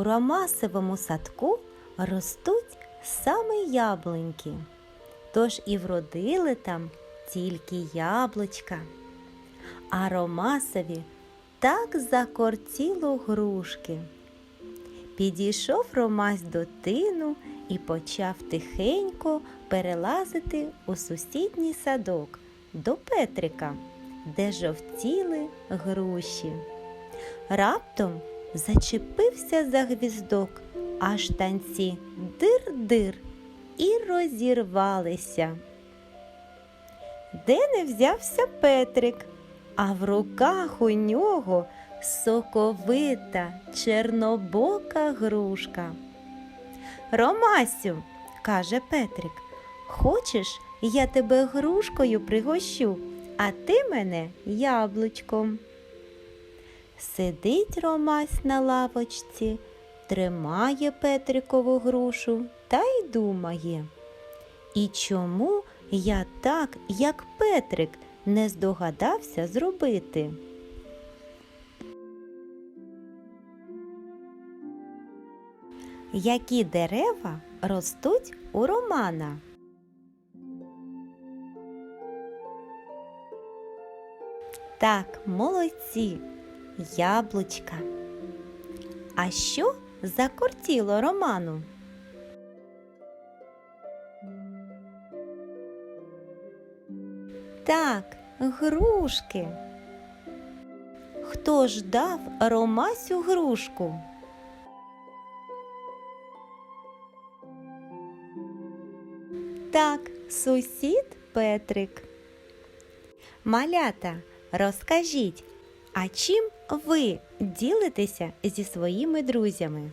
ромасовому садку ростуть саме яблуньки, тож і вродили там тільки яблучка. А ромасові так закортіло грушки. Підійшов Ромась до тину і почав тихенько перелазити у сусідній садок до Петрика, де жовтіли груші. Раптом зачепився за гвіздок, аж танці дир-дир і розірвалися. Де не взявся Петрик, а в руках у нього соковита чорнобока грушка. Ромасю, каже Петрик, хочеш, я тебе грушкою пригощу, а ти мене яблучком. Сидить Ромась на лавочці, тримає Петрикову грушу та й думає. І чому я так, як Петрик, не здогадався зробити? Які дерева ростуть у Романа? Так, молодці, яблучка. А що закортіло Роману? Так, грушки. Хто ж дав Ромасю грушку? Так, сусід Петрик. Малята, розкажіть, а чим ви ділитеся зі своїми друзями?